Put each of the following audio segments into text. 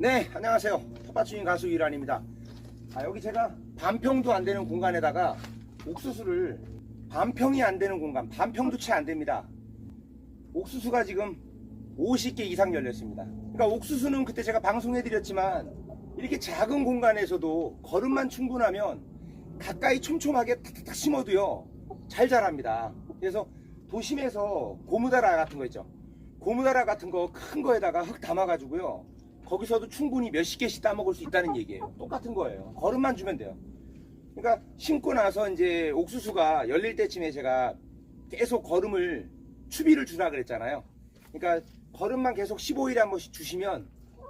네, 안녕하세요. 텃밭주인 가수 이란입니다. 아, 여기 제가 반평도 안 되는 공간에다가 옥수수를 반평이 안 되는 공간, 반평도 채 안 됩니다. 옥수수가 지금 50개 이상 열렸습니다. 그러니까 옥수수는 그때 제가 방송해 드렸지만 이렇게 작은 공간에서도 걸음만 충분하면 가까이 촘촘하게 탁탁탁 심어도요 잘 자랍니다. 그래서 도심에서 고무다라 같은 거 있죠. 고무다라 같은 거 큰 거에다가 흙 담아 가지고요. 거기서도 충분히 몇십 개씩 따먹을 수 있다는 얘기예요. 똑같은 거예요. 걸음만 주면 돼요. 그러니까 심고 나서 이제 옥수수가 열릴 때쯤에 제가 계속 걸음을 추비를 주라 그랬잖아요. 그러니까 걸음만 계속 15일에 한 번씩 주시면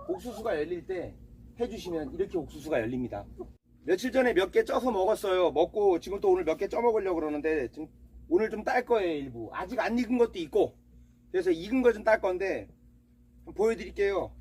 옥수수가 열릴 때 해주시면 이렇게 옥수수가 열립니다. 며칠 전에 몇 개 쪄서 먹었어요. 먹고 지금 또 오늘 몇 개 쪄 먹으려고 그러는데 지금 오늘 좀 딸 거예요 일부. 아직 안 익은 것도 있고 그래서 익은 거 좀 딸 건데 보여드릴게요.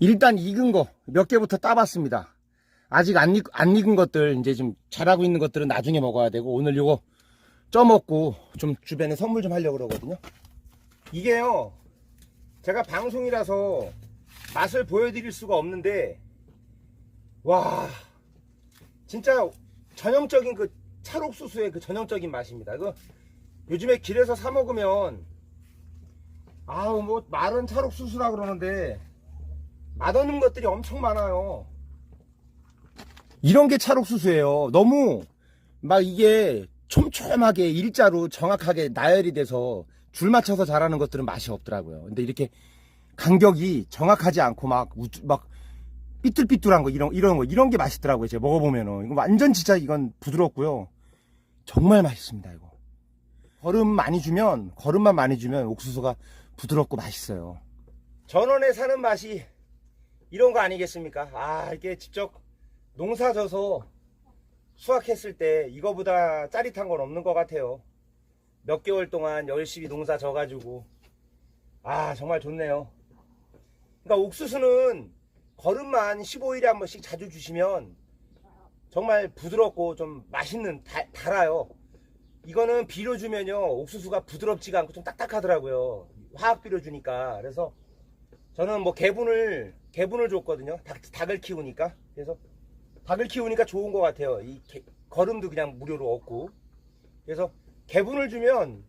일단 익은 거 몇 개부터 따봤습니다. 아직 안, 익, 안 익은 것들 이제 좀 자라고 있는 것들은 나중에 먹어야 되고 오늘 요거 쪄먹고 좀 주변에 선물 좀 하려고 그러거든요. 이게요. 제가 방송이라서 맛을 보여드릴 수가 없는데 와 진짜 전형적인 그 찰옥수수의 그 전형적인 맛입니다. 이거 요즘에 길에서 사 먹으면 아우 뭐 말은 찰옥수수라 그러는데 맛없는 것들이 엄청 많아요. 이런 게 찰옥수수예요. 너무 막 이게 촘촘하게 일자로 정확하게 나열이 돼서 줄 맞춰서 자라는 것들은 맛이 없더라고요. 근데 이렇게 간격이 정확하지 않고 막, 우쭈- 막 삐뚤삐뚤한 거 이런 이런 거 이런 게 맛있더라고요. 제가 먹어보면은 이거 완전 진짜 이건 부드럽고요. 정말 맛있습니다. 이거 걸음 많이 주면 걸음만 많이 주면 옥수수가 부드럽고 맛있어요. 전원에 사는 맛이 이런 거 아니겠습니까? 아, 이게 직접 농사 져서 수확했을 때 이거보다 짜릿한 건 없는 것 같아요. 몇 개월 동안 열심히 농사 져가지고. 아, 정말 좋네요. 그러니까 옥수수는 걸음만 15일에 한 번씩 자주 주시면 정말 부드럽고 좀 맛있는, 달, 달아요. 이거는 비료 주면요, 옥수수가 부드럽지가 않고 좀 딱딱하더라고요. 화학 비료 주니까. 그래서 저는 뭐 개분을 개분을 줬거든요. 닭, 닭을 키우니까 그래서 닭을 키우니까 좋은 것 같아요. 이 개- 걸음도 그냥 무료로 얻고 그래서 개분을 주면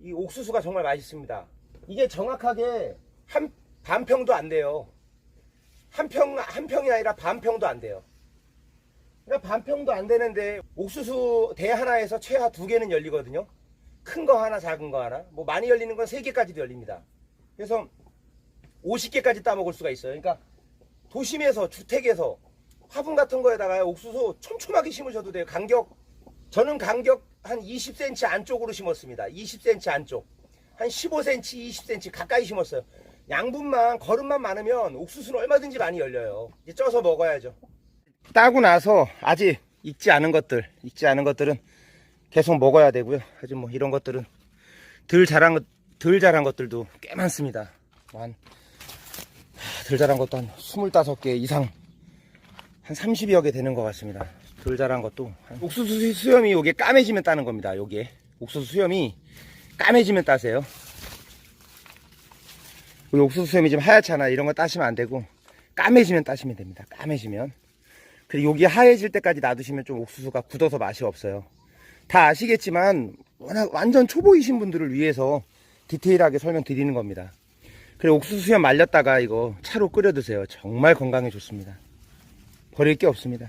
이 옥수수가 정말 맛있습니다. 이게 정확하게 한 반평도 안 돼요. 한 평 한 평이 아니라 반평도 안 돼요. 그러니까 반평도 안 되는데 옥수수 대 하나에서 최하 두 개는 열리거든요. 큰 거 하나, 작은 거 하나. 뭐 많이 열리는 건 세 개까지도 열립니다. 그래서 50개까지 따먹을 수가 있어요. 그러니까 도심에서 주택에서 화분 같은 거에다가 옥수수 촘촘하게 심으셔도 돼요. 간격 저는 간격 한 20cm 안쪽으로 심었습니다. 20cm 안쪽. 한 15cm, 20cm 가까이 심었어요. 양분만 걸음만 많으면 옥수수는 얼마든지 많이 열려요. 이제 쪄서 먹어야죠. 따고 나서 아직 익지 않은 것들, 익지 않은 것들은 계속 먹어야 되고요. 아주 뭐 이런 것들은 덜 자란 것, 덜 자란 것들도 꽤 많습니다. 뭐 한, 하, 덜 자란 것도 한 25개 이상, 한 30여 개 되는 것 같습니다. 덜 자란 것도. 한- 옥수수 수염이 요게 까매지면 따는 겁니다. 요게. 옥수수 수염이 까매지면 따세요. 우리 옥수수 수염이 좀 하얗잖아. 이런 거 따시면 안 되고, 까매지면 따시면 됩니다. 까매지면. 그리고 여기 하얘질 때까지 놔두시면 좀 옥수수가 굳어서 맛이 없어요. 다 아시겠지만 워낙 완전 초보이신 분들을 위해서 디테일하게 설명드리는 겁니다. 그리고 옥수수 수염 말렸다가 이거 차로 끓여 드세요. 정말 건강에 좋습니다. 버릴 게 없습니다.